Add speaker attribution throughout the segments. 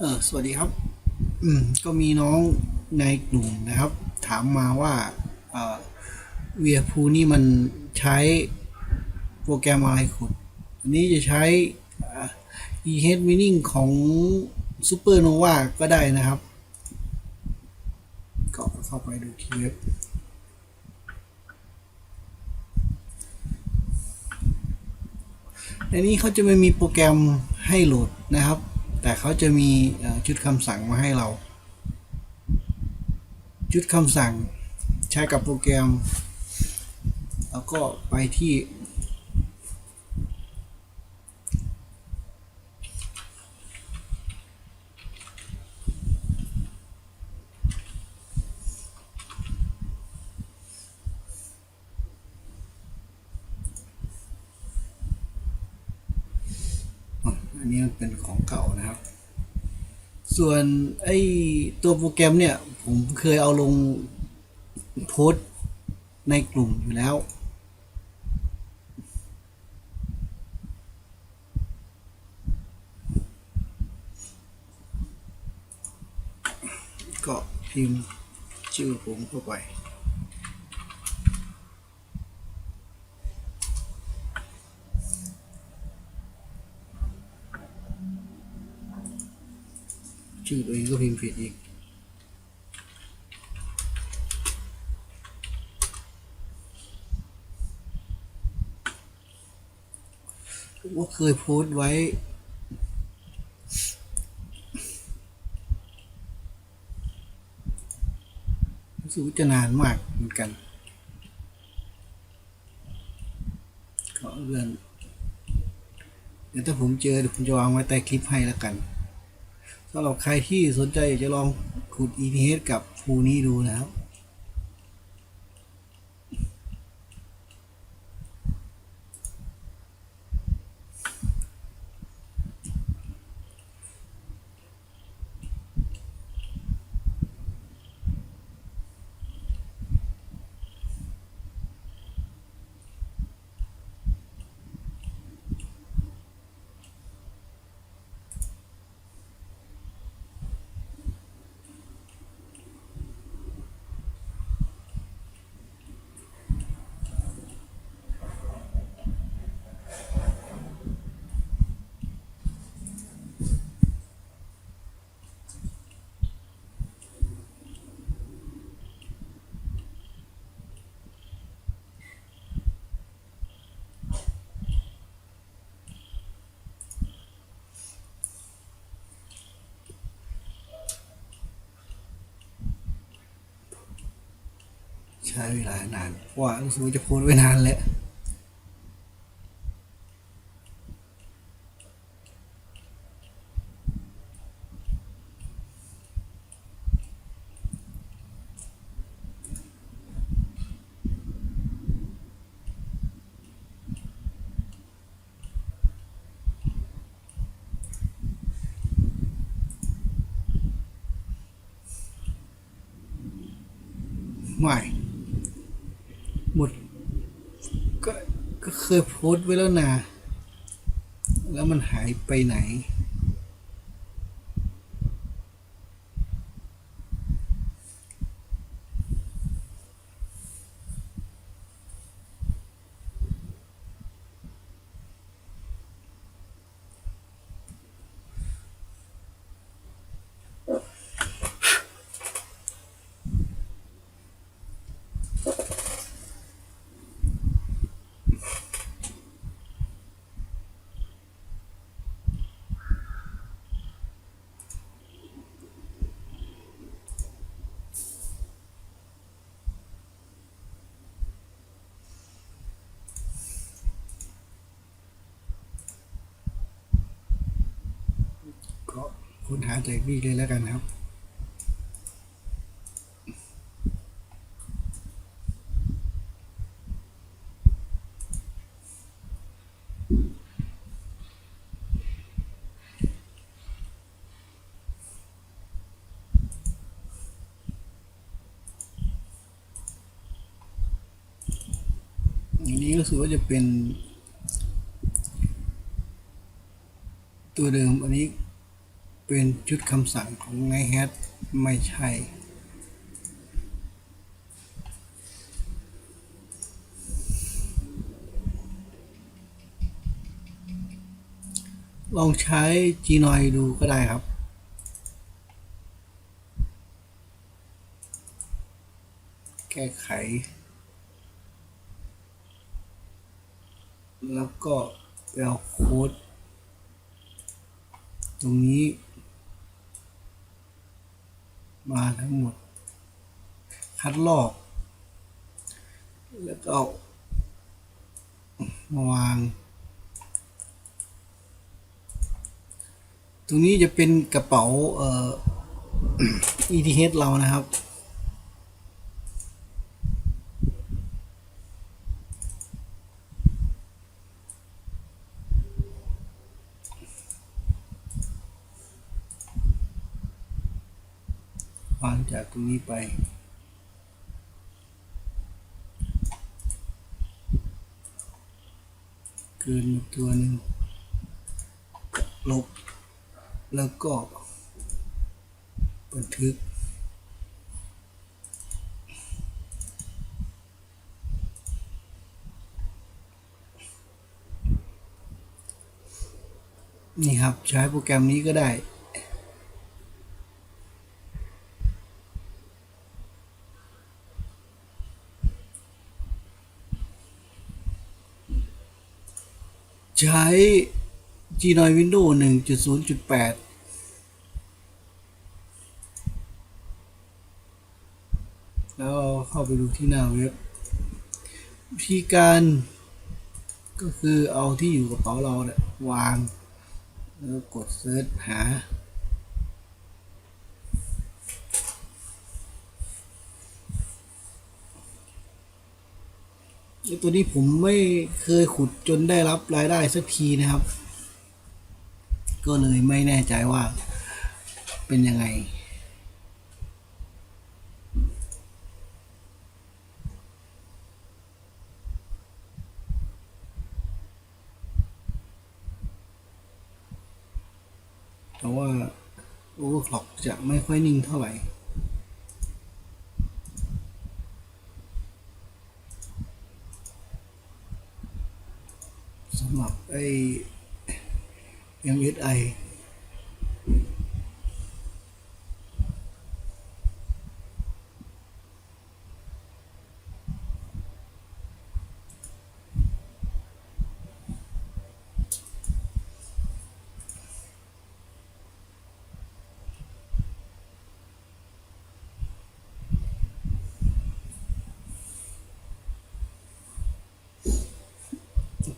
Speaker 1: เออสวัสดีครับ อืมก็มีน้องในกลุ่มนะครับ ถามมาว่าเออเวียพูนี่มันใช้โปรแกรมอะไรขุด อันนี้จะใช้อ่า EH Mining ของ Supernova ก็ได้นะครับ ก็เข้าไปดูที่เว็บในนี้เขาจะไม่มีโปรแกรมให้โหลดนะครับ แต่เขาจะมีชุดคำสั่งมาให้เรา ชุดคำสั่งใช้กับโปรแกรม แล้วก็ไปที่ อันนี้มันเป็นของเก่านะครับ ส่วนไอ้ตัวโปรแกรมเนี่ย ผมเคยเอาลงโพสต์ในกลุ่มอยู่แล้ว ก็พิมพ์ชื่อผมเข้าไป ชื่อตัวเองก็พิมพ์ผิดอีกว่าเคยโพสต์ไว้รู้สึกว่าจะนานมากเหมือนกันขอเลื่อนเดี๋ยวถ้าผมเจอเดี๋ยวผมจะวางไว้ใต้คลิปให้แล้วกัน สำหรับใครที่สนใจอยากจะลองขุด ETH กับฟูนี้ดูนะครับ ช้เวลานานเพราะว่ารู้สึกว่าจะโพสต์ไว้นานแล้วไม่ หมดก็ก็เคยโพสต์ไว้แล้วนะ แล้วมันหายไปไหน ก็ ค้นหาจากนี่เลยแล้วกันครับ อันนี้รู้สึกว่าจะเป็น ตัวเดิมอันนี้ เป็นชุดคำสั่งของไงแฮทไม่ใช่ลองใช้ Gnoid ดูก็ได้ครับ แก้ไข แล้วก็ไปเอาโค้ด ตรงนี้ มาทั้งหมด คัดลอก แล้วก็มาวาง ตรงนี้จะเป็นกระเป๋าเอ่อ ETH เรานะครับางจากตรงนี้ไป เกินมาตัวหนึ่งลบ แล้วก็ บันทึกนี่ครับใช้โปรแกรมนี้ก็ได้ ใช้ Gnoid Windows 1.0.8แล้วเข้าไปดูที่หน้าเว็บวิธีการก็คือเอาที่อยู่กระเป๋าเราเนี่ยวาง แล้วกดเซิร์ชหา ตัวนี้ผมไม่เคยขุดจนได้รับรายได้สักทีนะครับ ก็เลยไม่แน่ใจว่าเป็นยังไง แต่ว่า overclock จะไม่ค่อยนิ่งเท่าไหร่ สำหรับ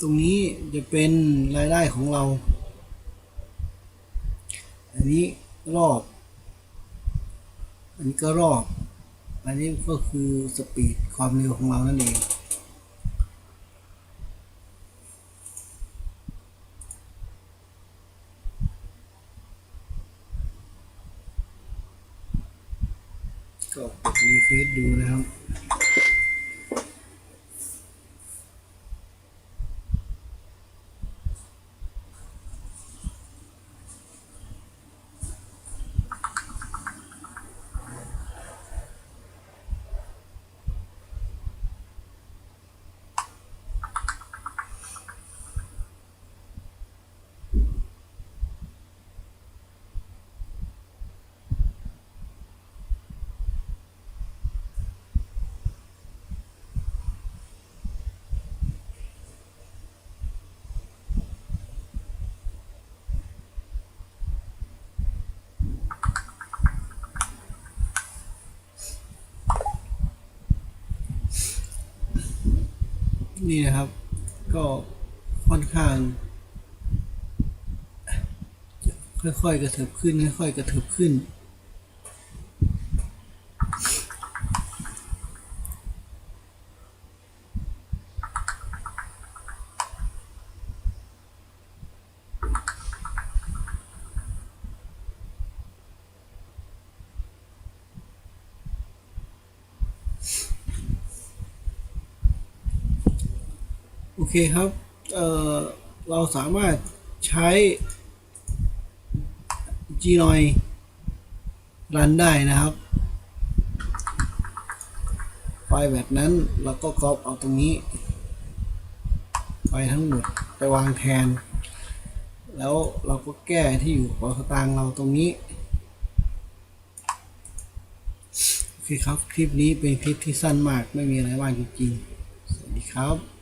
Speaker 1: ตรงนี้จะเป็นรายได้ของเรา อันนี้รอบ อันนี้ก็รอบ อันนี้ก็คือสปีดความเร็วของเรานั่นเองก็กดรีเฟรชดูนะครับ นี่นะครับ ก็ค่อนข้างค่อยๆกระเถิบขึ้นค่อยๆกระเถิบขึ้น คครับเเราสามารถใช้จีหน่อยรันได้นะครับ ไฟล์แบบนั้นเราก็กรอบเอาตรงนี้ ไปทั้งหมดไปวางแทน แล้วเราก็แก้ที่อยู่ของสตางเราตรงนี้โอเคครับ คลิปนี้เป็นคลิปที่สั้นมากไม่มีอะไรมากจริงๆ สวัสดีครับ